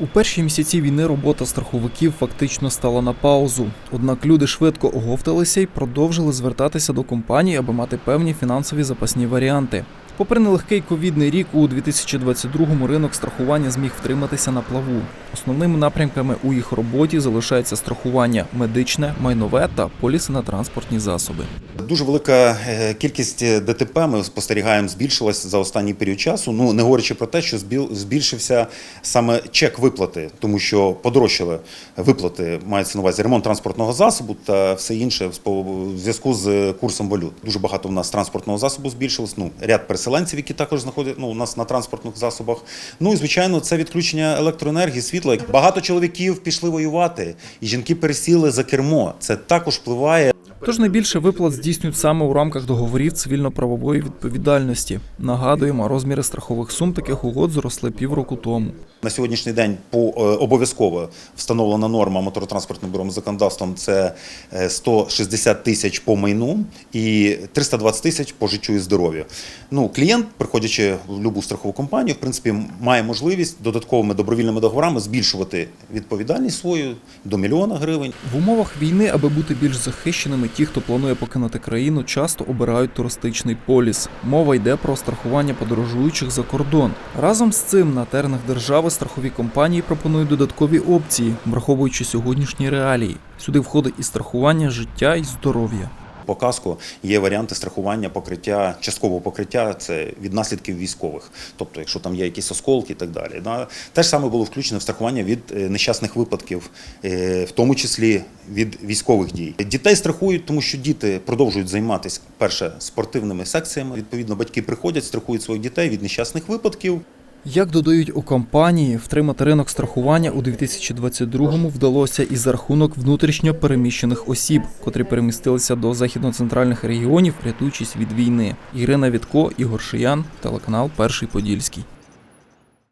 У перші місяці війни робота страховиків фактично стала на паузу. Однак люди швидко оговталися і продовжили звертатися до компаній, аби мати певні фінансові запасні варіанти. Попри нелегкий ковідний рік, у 2022-му ринок страхування зміг втриматися на плаву. Основними напрямками у їх роботі залишається страхування медичне, майнове та поліси на транспортні засоби. Дуже велика е, кількість ДТП ми спостерігаємо збільшилась за останній період часу. Ну не говорячи про те, що збільшився саме чек виплати, тому що подорожчали виплати, мається на увазі ремонт транспортного засобу та все інше в зв'язку з курсом валют. Дуже багато в нас транспортного засобу збільшилось. Ну ряд переселенців, які також знаходять ну, у нас на транспортних засобах. Ну і звичайно, це відключення електроенергії, світла. Багато чоловіків пішли воювати, і жінки пересіли за кермо. Це також впливає Тож найбільше виплат здійснюють саме у рамках договорів цивільно-правової відповідальності. Нагадуємо, розміри страхових сум таких угод зросли півроку тому. На сьогоднішній день по е, обов'язково встановлена норма моторотранспортним бюром законодавством це е, 160 тисяч по майну і 320 тисяч по життю і здоров'ю. Ну, клієнт, приходячи в будь-яку страхову компанію, в принципі, має можливість додатковими добровільними договорами збільшувати відповідальність свою до мільйона гривень. В умовах війни, аби бути більш захищеними, ті, хто планує покинути країну, часто обирають туристичний поліс. Мова йде про страхування подорожуючих за кордон. Разом з цим на теренах держави страхові компанії пропонують додаткові опції, враховуючи сьогоднішні реалії. Сюди входить і страхування життя і здоров'я. По каску є варіанти страхування покриття, часткового покриття це від наслідків військових. Тобто, якщо там є якісь осколки і так далі. Да. Те ж саме було включено в страхування від е, нещасних випадків, е, в тому числі від військових дій. Дітей страхують, тому що діти продовжують займатися перше спортивними секціями. Відповідно, батьки приходять, страхують своїх дітей від нещасних випадків. Як додають у компанії, втримати ринок страхування у 2022-му вдалося і за рахунок внутрішньо переміщених осіб, котрі перемістилися до західно-центральних регіонів, рятуючись від війни. Ірина Вітко, Ігор Шиян, телеканал Перший Подільський.